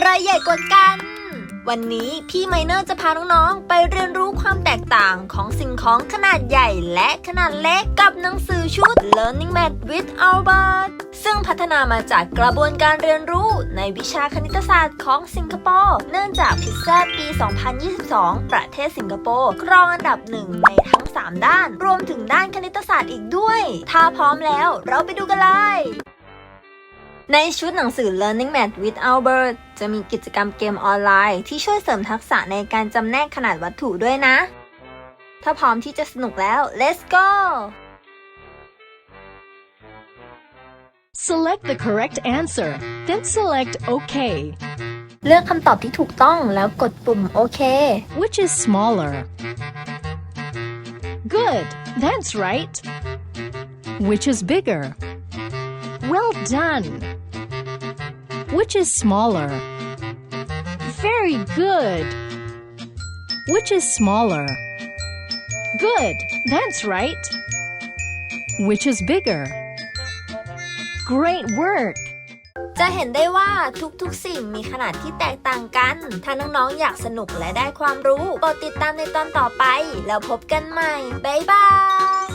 อะไรใหญ่กว่ากัน วันนี้พี่ไมเนอร์จะพาน้องๆ ไปเรียนรู้ความแตกต่างของสิ่งของขนาดใหญ่และขนาดเล็กกับหนังสือชุด Learning Math with Albert ซึ่งพัฒนามาจากกระบวนการเรียนรู้ในวิชาคณิตศาสตร์ของสิงคโปร์ เนื่องจากพิซซ่าปี 2022 ประเทศสิงคโปร์ครองอันดับหนึ่งในทั้ง 3 ด้าน รวมถึงด้านคณิตศาสตร์อีกด้วย ถ้าพร้อมแล้วเราไปดูกันเลย ในชุดหนังสือ Learning Math with Albert จะมีกิจกรรมเกมออนไลน์ ที่ช่วยเสริมทักษะในการจำแนกขนาดวัตถุด้วยนะ ถ้าพร้อมที่จะสนุกแล้ว let's go Select the correct answer, then select OK. เลือกคำตอบที่ถูกต้องแล้วกดปุ่มโอเค Which is smaller? Good, that's right. Which is bigger? Well done. Which is smaller? Very good. Which is smaller? Good, that's right. Which is bigger? Great work. จะเห็นได้ว่าทุกๆ สิ่งมีขนาดที่แตกต่างกัน ถ้าน้องๆ อยากสนุกและได้ความรู้กดติดตามในตอนต่อไป แล้วพบกันใหม่ บ๊ายบาย